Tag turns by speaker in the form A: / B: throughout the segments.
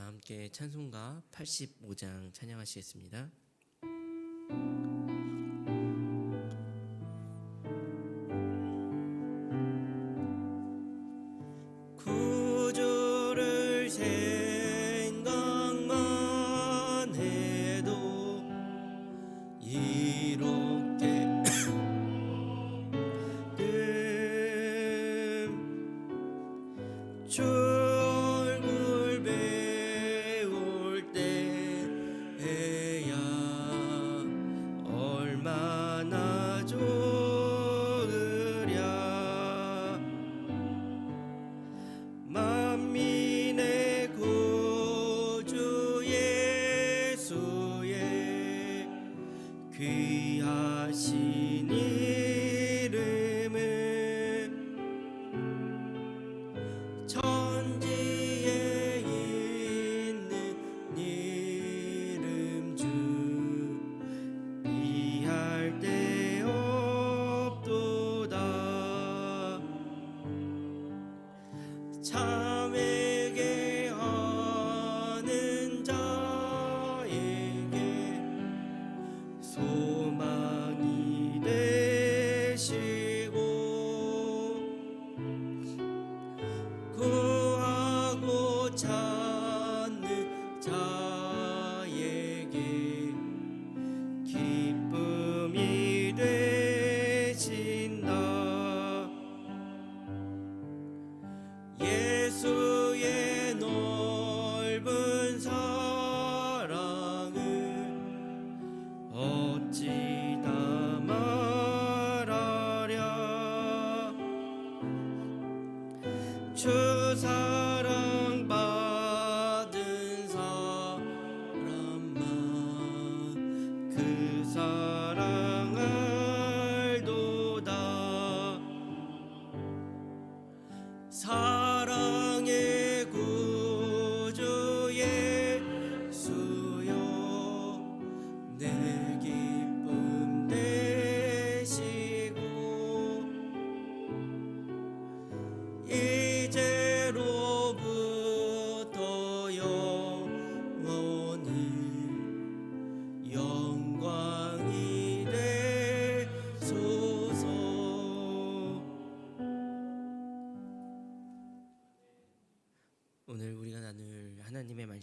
A: 다 함께 찬송가 85장 찬양하시겠습니다.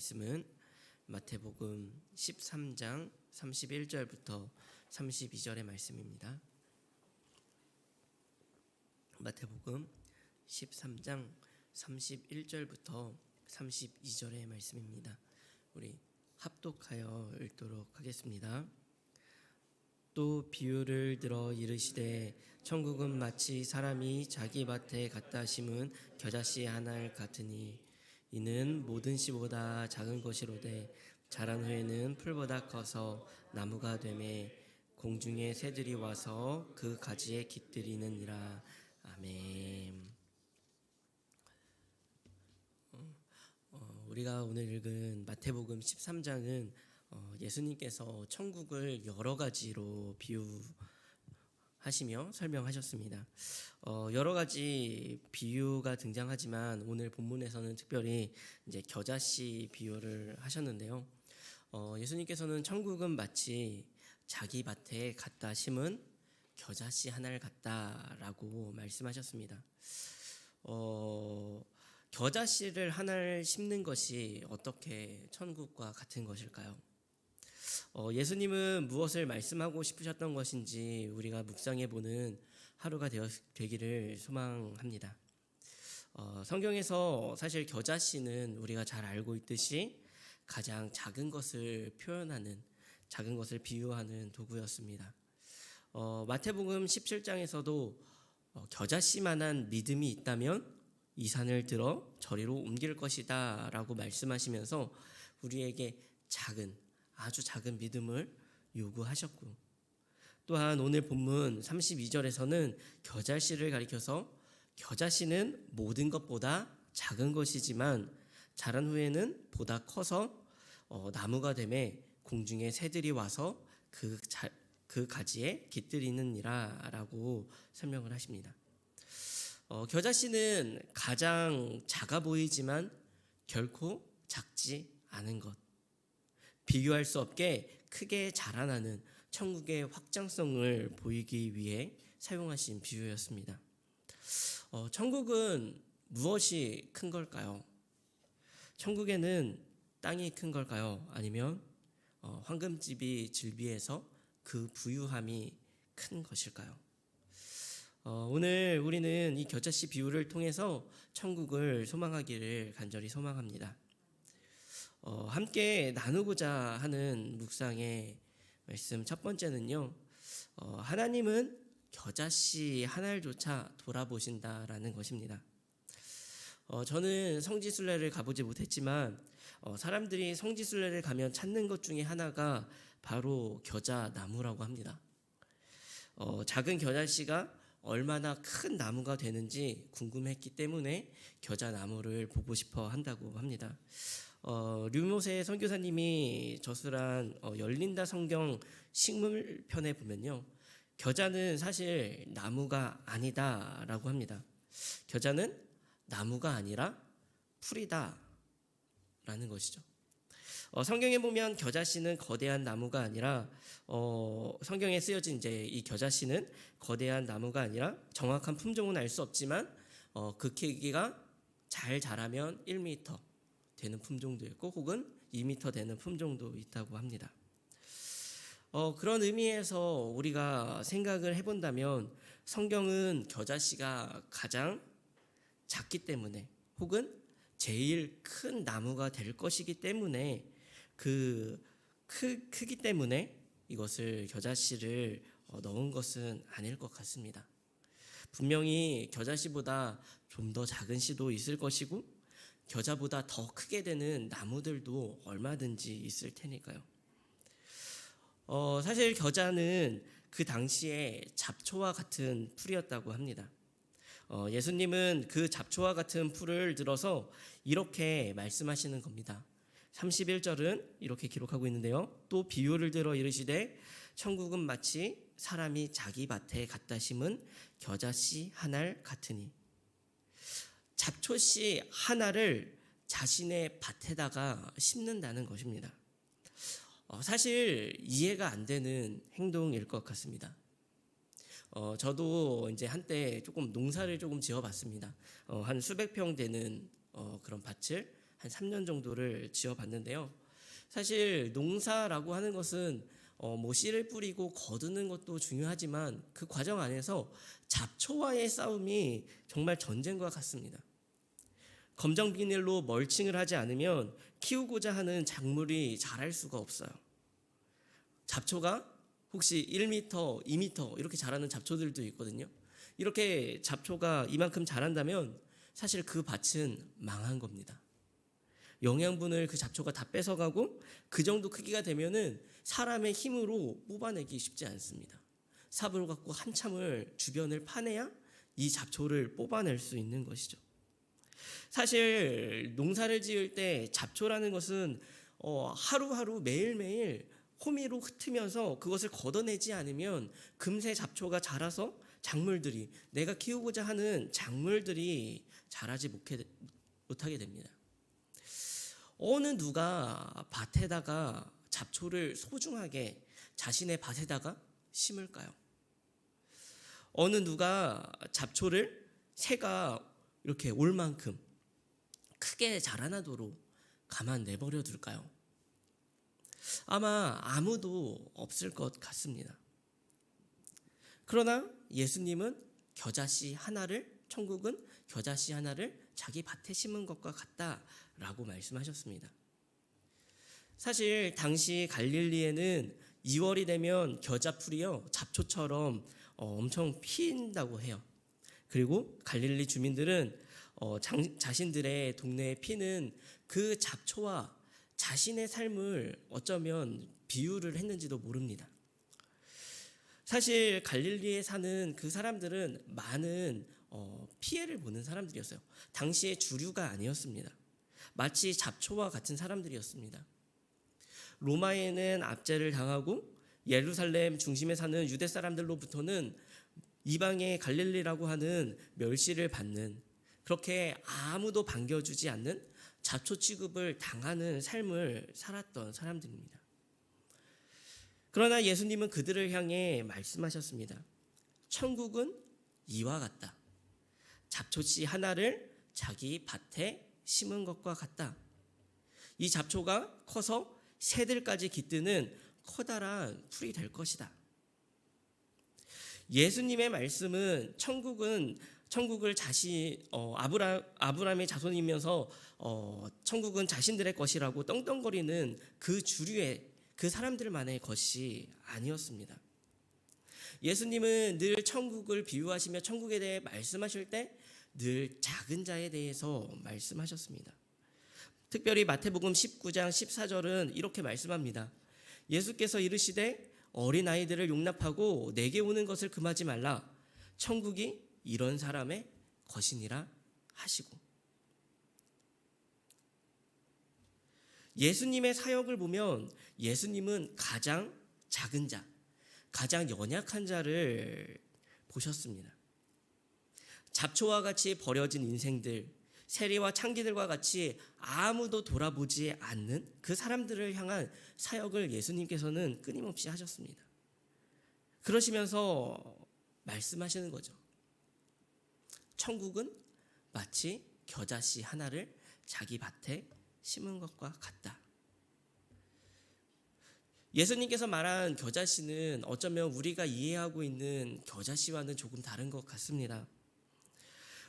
A: 말씀은 마태복음 13장 31절부터 32절의 말씀입니다. 마태복음 13장 31절부터 32절의 말씀입니다. 우리 합독하여 읽도록 하겠습니다. 또 비유를 들어 이르시되 천국은 마치 사람이 자기 밭에 갖다 심은 겨자씨 하나 같으니 이는 모든 씨보다 작은 것이로되 자란 후에는 풀보다 커서 나무가 되매 공중의 새들이 와서 그 가지에 깃들이느니라 아멘. 어, 어, 우리가 오늘 읽은 마태복음 13장은 어, 예수님께서 천국을 여러 가지로 비유 하시며 설명하셨습니다. 어, 여러 가지 비유가 등장하지만 오늘 본문에서는 특별히 이제 겨자씨 비유를 하셨는데요. 어, 예수님께서는 천국은 마치 자기 밭에 갖다 심은 겨자씨 하나를 같다라고 말씀하셨습니다. 어, 겨자씨를 하나를 심는 것이 어떻게 천국과 같은 것일까요? 어, 예수님은 무엇을 말씀하고 싶으셨던 것인지 우리가 묵상해 보는 하루가 되어, 되기를 소망합니다. 어, 성경에서 사실 겨자씨는 우리가 잘 알고 있듯이 가장 작은 것을 표현하는 작은 것을 비유하는 도구였습니다. 어, 마태복음 17장에서도 어, 겨자씨만한 믿음이 있다면 이 산을 들어 저리로 옮길 것이다 라고 말씀하시면서 우리에게 작은 아주 작은 믿음을 요구하셨고 또한 오늘 본문 32절에서는 겨자씨를 가리켜서 겨자씨는 모든 것보다 작은 것이지만 자란 후에는 보다 커서 어, 나무가 되매 공중에 새들이 와서 그, 자, 그 가지에 깃들이느니라 라고 설명을 하십니다. 어, 겨자씨는 가장 작아 보이지만 결코 작지 않은 것. 비교할 수 없게 크게 자라나는 천국의 확장성을 보이기 위해 사용하신 비유였습니다. 어, 천국은 무엇이 큰 걸까요? 천국에는 땅이 큰 걸까요? 아니면 어, 황금집이 즐비해서 그 부유함이 큰 것일까요? 어, 오늘 우리는 이 겨자씨 비유를 통해서 천국을 소망하기를 간절히 소망합니다. 어, 함께 나누고자 하는 묵상의 말씀 첫 번째는요. 어, 하나님은 겨자씨 하나조차 돌아보신다라는 것입니다. 어, 저는 성지순례를 가보지 못했지만 어, 사람들이 성지순례를 가면 찾는 것 중에 하나가 바로 겨자 나무라고 합니다. 어, 작은 겨자씨가 얼마나 큰 나무가 되는지 궁금했기 때문에 겨자 나무를 보고 싶어 한다고 합니다. 어, 류모세 선교사님이 저술한 어, 열린다 성경 식물편에 보면요. 겨자는 사실 나무가 아니다라고 합니다. 겨자는 나무가 아니라 풀이다라는 것이죠. 어, 성경에 보면 겨자씨는 거대한 나무가 아니라 어, 성경에 쓰여진 이제 이 겨자씨는 거대한 나무가 아니라 정확한 품종은 알 수 없지만 어, 그 크기가 잘 자라면 1m 되는 품종도 있고 혹은 2m 되는 품종도 있다고 합니다. 어, 그런 의미에서 우리가 생각을 해본다면 성경은 겨자씨가 가장 작기 때문에 혹은 제일 큰 나무가 될 것이기 때문에 그 크, 크기 때문에 이것을 겨자씨를 어, 넣은 것은 아닐 것 같습니다. 분명히 겨자씨보다 좀 더 작은 씨도 있을 것이고 겨자보다 더 크게 되는 나무들도 얼마든지 있을 테니까요. 어, 사실 겨자는 그 당시에 잡초와 같은 풀이었다고 합니다. 어, 예수님은 그 잡초와 같은 풀을 들어서 이렇게 말씀하시는 겁니다. 31절은 이렇게 기록하고 있는데요. 또 비유를 들어 이르시되 천국은 마치 사람이 자기 밭에 갖다 심은 겨자씨 하나를 같으니 잡초씨 하나를 자신의 밭에다가 심는다는 것입니다. 어, 사실 이해가 안 되는 행동일 것 같습니다. 어, 저도 이제 한때 조금 농사를 조금 지어봤습니다. 어, 한 수백 평 되는 어, 그런 밭을 한 3년 정도를 지어봤는데요. 사실 농사라고 하는 것은 어, 뭐 씨를 뿌리고 거두는 것도 중요하지만 그 과정 안에서 잡초와의 싸움이 정말 전쟁과 같습니다. 검정 비닐로 멀칭을 하지 않으면 키우고자 하는 작물이 자랄 수가 없어요. 잡초가 혹시 1m, 2m 이렇게 자라는 잡초들도 있거든요. 이렇게 잡초가 이만큼 자란다면 사실 그 밭은 망한 겁니다. 영양분을 그 잡초가 다 뺏어가고 그 정도 크기가 되면은 사람의 힘으로 뽑아내기 쉽지 않습니다. 삽을 갖고 한참을 주변을 파내야 이 잡초를 뽑아낼 수 있는 것이죠. 사실 농사를 지을 때 잡초라는 것은 어, 하루하루 매일매일 호미로 흩으면서 그것을 걷어내지 않으면 금세 잡초가 자라서 작물들이 내가 키우고자 하는 작물들이 자라지 못하게 됩니다. 어느 누가 밭에다가 잡초를 소중하게 자신의 밭에다가 심을까요? 어느 누가 잡초를 새가 이렇게 올 만큼 크게 자라나도록 가만 내버려 둘까요? 아마 아무도 없을 것 같습니다. 그러나 예수님은 겨자씨 하나를 천국은 겨자씨 하나를 자기 밭에 심은 것과 같다 라고 말씀하셨습니다. 사실 당시 갈릴리에는 2월이 되면 겨자풀이요 잡초처럼 어, 엄청 피인다고 해요. 그리고 갈릴리 주민들은 어, 장, 자신들의 동네에 피는 그 잡초와 자신의 삶을 어쩌면 비유를 했는지도 모릅니다. 사실 갈릴리에 사는 그 사람들은 많은 어, 피해를 보는 사람들이었어요. 당시의 주류가 아니었습니다. 마치 잡초와 같은 사람들이었습니다. 로마에는 압제를 당하고 예루살렘 중심에 사는 유대 사람들로부터는 이방의 갈릴리라고 하는 멸시를 받는 그렇게 아무도 반겨주지 않는 잡초 취급을 당하는 삶을 살았던 사람들입니다. 그러나 예수님은 그들을 향해 말씀하셨습니다. 천국은 이와 같다. 잡초씨 하나를 자기 밭에 심은 것과 같다. 이 잡초가 커서 새들까지 깃드는 커다란 풀이 될 것이다. 예수님의 말씀은 천국은 천국을 자신 어, 아브라 아브라함의 자손이면서 어, 천국은 자신들의 것이라고 떵떵거리는 그 주류의 그 사람들만의 것이 아니었습니다. 예수님은 늘 천국을 비유하시며 천국에 대해 말씀하실 때 늘 작은 자에 대해서 말씀하셨습니다. 특별히 마태복음 19장 14절은 이렇게 말씀합니다. 예수께서 이르시되 어린 아이들을 용납하고 내게 오는 것을 금하지 말라. 천국이 이런 사람의 것이니라 하시고 예수님의 사역을 보면 예수님은 가장 작은 자, 가장 연약한 자를 보셨습니다. 잡초와 같이 버려진 인생들, 세리와 창기들과 같이 아무도 돌아보지 않는 그 사람들을 향한 사역을 예수님께서는 끊임없이 하셨습니다. 그러시면서 말씀하시는 거죠. 천국은 마치 겨자씨 하나를 자기 밭에 심은 것과 같다. 예수님께서 말한 겨자씨는 어쩌면 우리가 이해하고 있는 겨자씨와는 조금 다른 것 같습니다.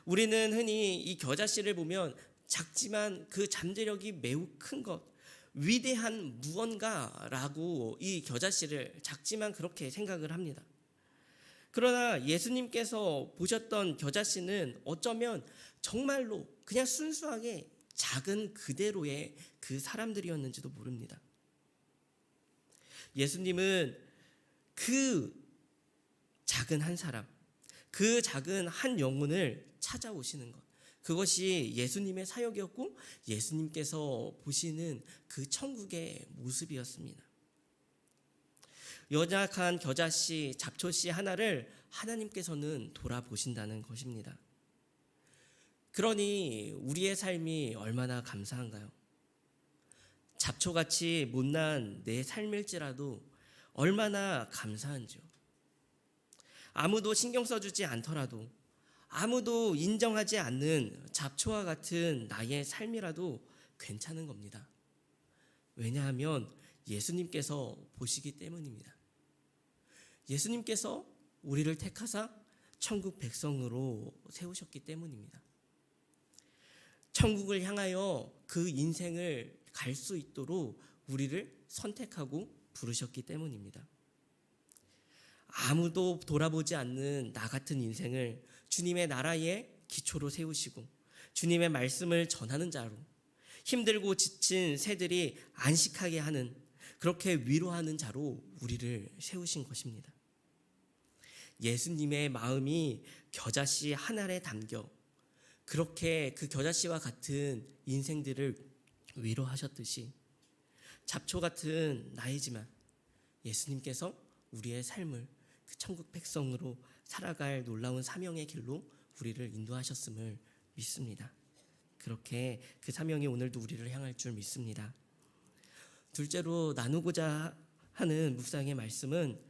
A: 우리는 흔히 이 겨자씨를 보면 작지만 그 잠재력이 매우 큰 것, 위대한 무언가라고 이 겨자씨를 작지만 그렇게 생각을 합니다. 그러나 예수님께서 보셨던 겨자씨는 어쩌면 정말로 그냥 순수하게 작은 그대로의 그 사람들이었는지도 모릅니다. 예수님은 그 작은 한 사람, 그 작은 한 영혼을 찾아오시는 것. 그것이 예수님의 사역이었고 예수님께서 보시는 그 천국의 모습이었습니다. 연약한 겨자씨, 잡초씨 하나를 하나님께서는 돌아보신다는 것입니다. 그러니 우리의 삶이 얼마나 감사한가요? 잡초같이 못난 내 삶일지라도 얼마나 감사한지요. 아무도 신경 써주지 않더라도 아무도 인정하지 않는 잡초와 같은 나의 삶이라도 괜찮은 겁니다. 왜냐하면 예수님께서 보시기 때문입니다. 예수님께서 우리를 택하사 천국 백성으로 세우셨기 때문입니다. 천국을 향하여 그 인생을 갈 수 있도록 우리를 선택하고 부르셨기 때문입니다. 아무도 돌아보지 않는 나 같은 인생을 주님의 나라의 기초로 세우시고 주님의 말씀을 전하는 자로 힘들고 지친 새들이 안식하게 하는 그렇게 위로하는 자로 우리를 세우신 것입니다. 예수님의 마음이 겨자씨 한 알에 담겨 그렇게 그 겨자씨와 같은 인생들을 위로하셨듯이 잡초 같은 나이지만 예수님께서 우리의 삶을 그 천국 백성으로 살아갈 놀라운 사명의 길로 우리를 인도하셨음을 믿습니다. 그렇게 그 사명이 오늘도 우리를 향할 줄 믿습니다. 둘째로 나누고자 하는 묵상의 말씀은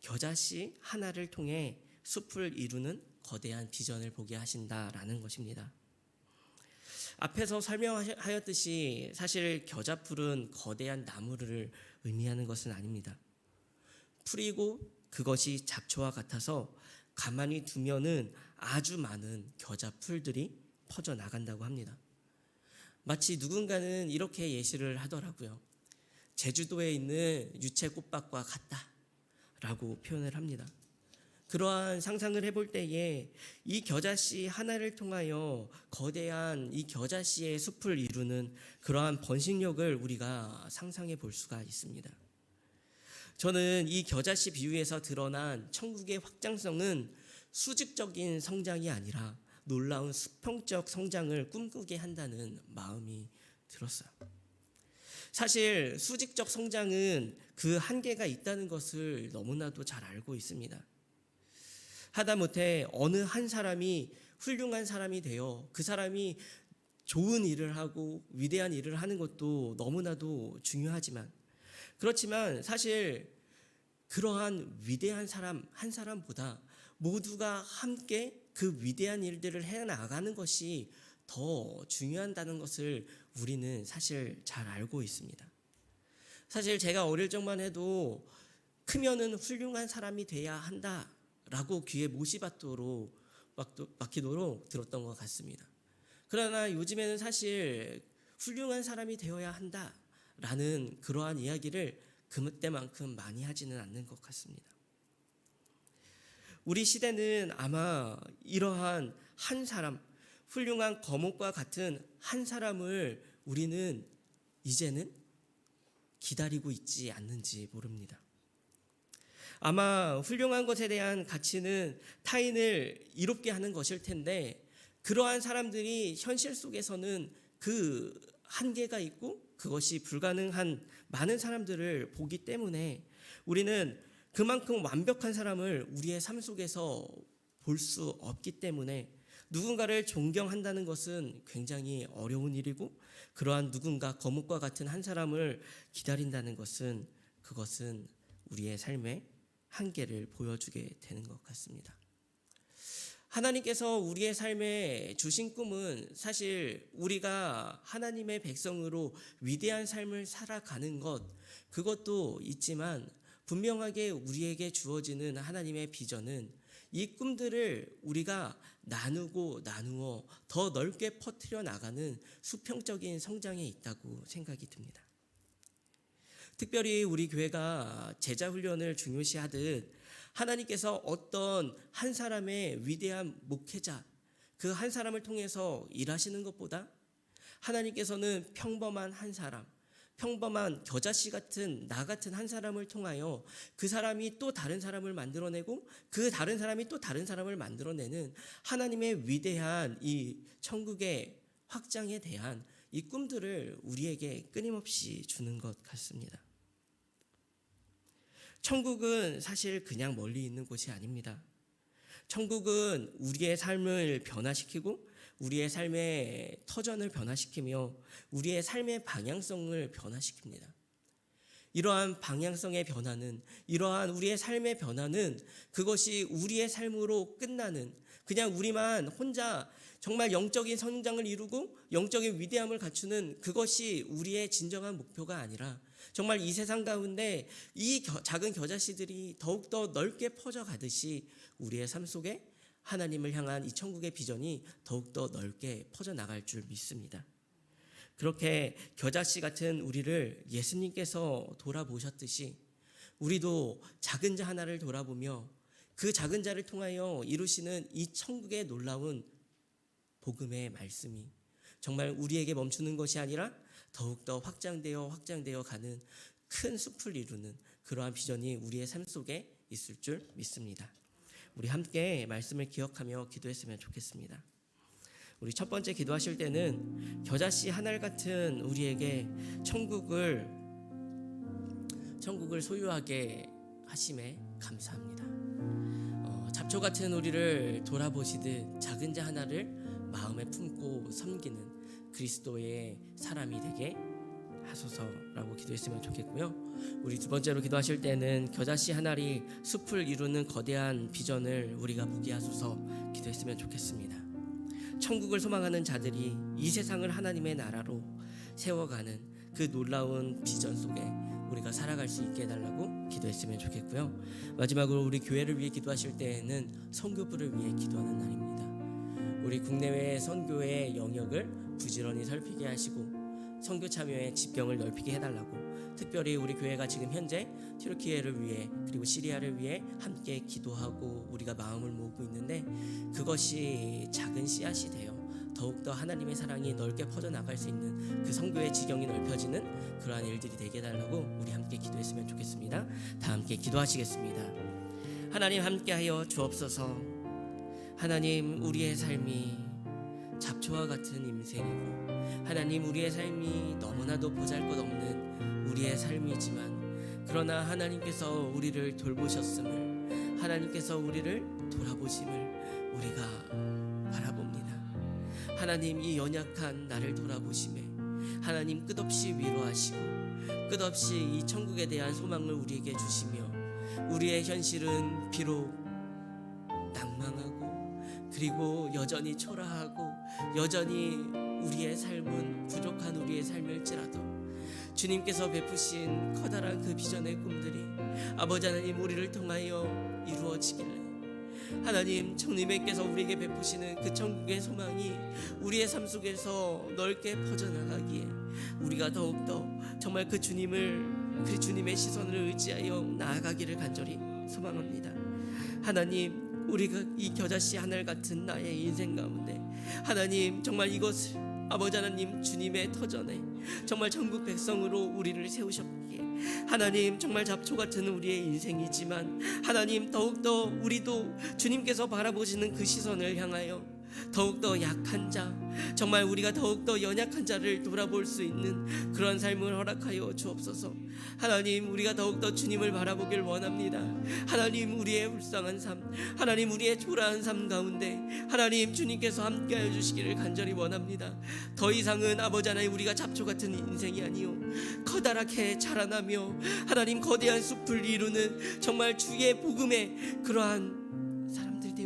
A: 겨자씨 하나를 통해 숲을 이루는 거대한 비전을 보게 하신다라는 것입니다. 앞에서 설명하였듯이 사실 겨자풀은 거대한 나무를 의미하는 것은 아닙니다. 풀이고 그것이 잡초와 같아서 가만히 두면은 아주 많은 겨자 풀들이 퍼져 나간다고 합니다. 마치 누군가는 이렇게 예시를 하더라고요. 제주도에 있는 유채 꽃밭과 같다라고 표현을 합니다. 그러한 상상을 해볼 때에 이 겨자씨 하나를 통하여 거대한 이 겨자씨의 숲을 이루는 그러한 번식력을 우리가 상상해 볼 수가 있습니다. 저는 이 겨자씨 비유에서 드러난 천국의 확장성은 수직적인 성장이 아니라 놀라운 수평적 성장을 꿈꾸게 한다는 마음이 들었어요. 사실 수직적 성장은 그 한계가 있다는 것을 너무나도 잘 알고 있습니다. 하다못해 어느 한 사람이 훌륭한 사람이 되어 그 사람이 좋은 일을 하고 위대한 일을 하는 것도 너무나도 중요하지만 그렇지만 사실 그러한 위대한 사람 한 사람보다 모두가 함께 그 위대한 일들을 해 나가는 것이 더 중요하다는 것을 우리는 사실 잘 알고 있습니다. 사실 제가 어릴 적만 해도 크면은 훌륭한 사람이 돼야 한다라고 귀에 못이 받도록 막히도록 들었던 것 같습니다. 그러나 요즘에는 사실 훌륭한 사람이 되어야 한다 라는 그러한 이야기를 그때만큼 많이 하지는 않는 것 같습니다. 우리 시대는 아마 이러한 한 사람, 훌륭한 거목과 같은 한 사람을 우리는 이제는 기다리고 있지 않는지 모릅니다. 아마 훌륭한 것에 대한 가치는 타인을 이롭게 하는 것일 텐데 그러한 사람들이 현실 속에서는 그 한계가 있고 그것이 불가능한 많은 사람들을 보기 때문에 우리는 그만큼 완벽한 사람을 우리의 삶 속에서 볼 수 없기 때문에 누군가를 존경한다는 것은 굉장히 어려운 일이고 그러한 누군가 거목과 같은 한 사람을 기다린다는 것은 그것은 우리의 삶의 한계를 보여주게 되는 것 같습니다. 하나님께서 우리의 삶에 주신 꿈은 사실 우리가 하나님의 백성으로 위대한 삶을 살아가는 것, 그것도 있지만 분명하게 우리에게 주어지는 하나님의 비전은 이 꿈들을 우리가 나누고 나누어 더 넓게 퍼뜨려 나가는 수평적인 성장에 있다고 생각이 듭니다. 특별히 우리 교회가 제자 훈련을 중요시하듯 하나님께서 어떤 한 사람의 위대한 목회자, 그 한 사람을 통해서 일하시는 것보다 하나님께서는 평범한 한 사람, 평범한 겨자씨 같은 나 같은 한 사람을 통하여 그 사람이 또 다른 사람을 만들어내고 그 다른 사람이 또 다른 사람을 만들어내는 하나님의 위대한 이 천국의 확장에 대한 이 꿈들을 우리에게 끊임없이 주는 것 같습니다. 천국은 사실 그냥 멀리 있는 곳이 아닙니다. 천국은 우리의 삶을 변화시키고 우리의 삶의 터전을 변화시키며 우리의 삶의 방향성을 변화시킵니다. 이러한 방향성의 변화는 이러한 우리의 삶의 변화는 그것이 우리의 삶으로 끝나는 그냥 우리만 혼자 정말 영적인 성장을 이루고 영적인 위대함을 갖추는 그것이 우리의 진정한 목표가 아니라 정말 이 세상 가운데 이 겨, 작은 겨자씨들이 더욱더 넓게 퍼져 가듯이 우리의 삶 속에 하나님을 향한 이 천국의 비전이 더욱더 넓게 퍼져나갈 줄 믿습니다. 그렇게 겨자씨 같은 우리를 예수님께서 돌아보셨듯이 우리도 작은 자 하나를 돌아보며 그 작은 자를 통하여 이루시는 이 천국의 놀라운 복음의 말씀이 정말 우리에게 멈추는 것이 아니라 더욱더 확장되어 확장되어 가는 큰 숲을 이루는 그러한 비전이 우리의 삶 속에 있을 줄 믿습니다. 우리 함께 말씀을 기억하며 기도했으면 좋겠습니다. 우리 첫 번째 기도하실 때는 겨자씨 하늘 같은 우리에게 천국을 천국을 소유하게 하심에 감사합니다. 어, 잡초 같은 우리를 돌아보시듯 작은 자 하나를 마음에 품고 섬기는 그리스도의 사람이 되게 하소서라고 기도했으면 좋겠고요. 우리 두 번째로 기도하실 때는 겨자씨 하나리 숲을 이루는 거대한 비전을 우리가 보게 하소서 기도했으면 좋겠습니다. 천국을 소망하는 자들이 이 세상을 하나님의 나라로 세워가는 그 놀라운 비전 속에 우리가 살아갈 수 있게 해달라고 기도했으면 좋겠고요. 마지막으로 우리 교회를 위해 기도하실 때에는 선교부를 위해 기도하는 날입니다. 우리 국내외 선교의 영역을 부지런히 살피게 하시고 선교 참여의 지평을 넓히게 해달라고 특별히 우리 교회가 지금 현재 튀르키예를 위해 그리고 시리아를 위해 함께 기도하고 우리가 마음을 모으고 있는데 그것이 작은 씨앗이 되어 더욱더 하나님의 사랑이 넓게 퍼져나갈 수 있는 그 성교의 지경이 넓혀지는 그러한 일들이 되게 해달라고 우리 함께 기도했으면 좋겠습니다. 다 함께 기도하시겠습니다. 하나님 함께하여 주옵소서. 하나님 우리의 삶이 잡초와 같은 인생이고 하나님 우리의 삶이 너무나도 보잘것없는 우리의 삶이지만 그러나 하나님께서 우리를 돌보셨음을 하나님께서 우리를 돌아보심을 우리가 바라봅니다. 하나님 이 연약한 나를 돌아보심에 하나님 끝없이 위로하시고 끝없이 이 천국에 대한 소망을 우리에게 주시며 우리의 현실은 비록 낭망하고 그리고 여전히 초라하고 여전히 우리의 삶은 부족한 우리의 삶일지라도 주님께서 베푸신 커다란 그 비전의 꿈들이 아버지 하나님 우리를 통하여 이루어지길래 하나님 청님께서 우리에게 베푸시는 그 천국의 소망이 우리의 삶 속에서 넓게 퍼져나가기에 우리가 더욱더 정말 그 주님을 그 주님의 시선을 의지하여 나아가기를 간절히 소망합니다. 하나님 우리가 이 겨자씨 하늘 같은 나의 인생 가운데 하나님 정말 이것을 아버지 하나님 주님의 터전에 정말 전국 백성으로 우리를 세우셨기에 하나님 정말 잡초 같은 우리의 인생이지만 하나님 더욱더 우리도 주님께서 바라보시는 그 시선을 향하여 더욱더 약한 자 정말 우리가 더욱더 연약한 자를 돌아볼 수 있는 그런 삶을 허락하여 주옵소서. 하나님 우리가 더욱더 주님을 바라보길 원합니다. 하나님 우리의 불쌍한 삶 하나님 우리의 초라한 삶 가운데 하나님 주님께서 함께하여 주시기를 간절히 원합니다. 더 이상은 아버지 하나님 우리가 잡초 같은 인생이 아니요 커다랗게 자라나며 하나님 거대한 숲을 이루는 정말 주의 복음의 그러한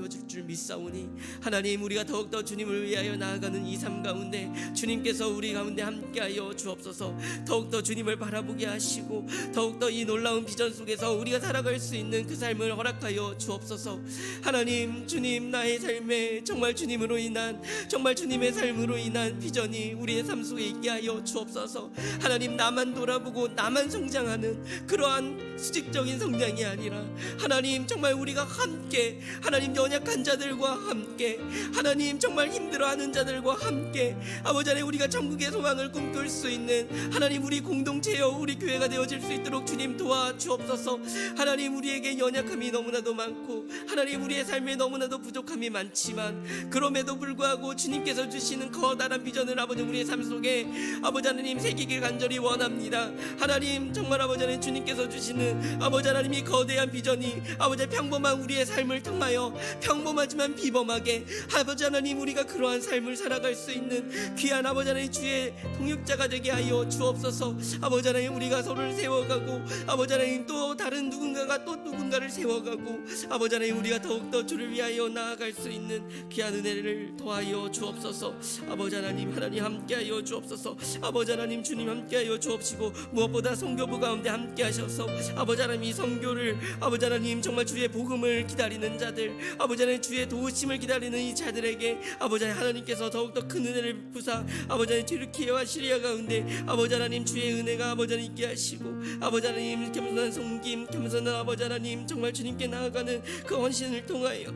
A: 이 되어줄 줄 믿사오니 하나님 우리가 더욱더 주님을 위하여 나아가는 이 삶 가운데 주님께서 우리 가운데 함께하여 주옵소서. 더욱더 주님을 바라보게 하시고 더욱더 이 놀라운 비전 속에서 우리가 살아갈 수 있는 그 삶을 허락하여 주옵소서. 하나님 주님 나의 삶에 정말 주님으로 인한 정말 주님의 삶으로 인한 비전이 우리의 삶 속에 있게 하여 주옵소서. 하나님 나만 돌아보고 나만 성장하는 그러한 수직적인 성장이 아니라 하나님 정말 우리가 함께 하나님 연 약한 자들과 함께 하나님 정말 힘들어하는 자들과 함께 아버지 하나님 우리가 천국의 소망을 꿈꿀 수 있는 하나님 우리 공동체여 우리 교회가 되어질 수 있도록 주님 도와주옵소서. 하나님 우리에게 연약함이 너무나도 많고 하나님 우리의 삶에 너무나도 부족함이 많지만 그럼에도 불구하고 주님께서 주시는 커다란 비전을 아버지 우리의 삶 속에 아버지 하나님 새기길 간절히 원합니다. 하나님 정말 아버지 하나님 주님께서 주시는 아버지 하나님이 거대한 비전이 아버지 평범한 우리의 삶을 통하여 평범하지만 비범하게 아버지 하나님 우리가 그러한 삶을 살아갈 수 있는 귀한 아버지 하나님 주의 동역자가 되게 하여 주옵소서. 아버지 하나님 우리가 서로를 세워가고 아버지 하나님 또 다른 누군가가 또 누군가를 세워가고 아버지 하나님 우리가 더욱더 주를 위하여 나아갈 수 있는 귀한 은혜를 더하여 주옵소서. 아버지 하나님 하나님 함께하여 주옵소서. 아버지 하나님 주님 함께하여 주옵시고 무엇보다 성교부 가운데 함께하셔서 아버지 하나님 이 성교를 아버지 하나님 정말 주의 복음을 기다리는 자들 아버지 하나님 주의 도우심을 기다리는 이 자들에게 아버지 하나님께서 더욱더 큰 은혜를 부사 아버지 하나님 튀르키예와 시리아 가운데 아버지 하나님 주의 은혜가 아버지 하나님 있게 하시고 아버지 하나님 겸손한 섬김 겸손한 아버지 하나님 정말 주님께 나아가는 그 헌신을 통하여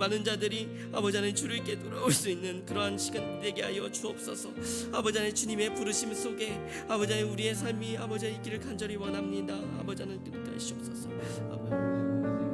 A: 많은 자들이 아버지 하나님 주를 있게 돌아올 수 있는 그러한 시간 되게 하여 주옵소서 아버지 하나님 주님의 부르심 속에 아버지 하나님 우리의 삶이 아버지 하나님 있기를 간절히 원합니다 아버지 하나님 끝까지 주옵소서 아버지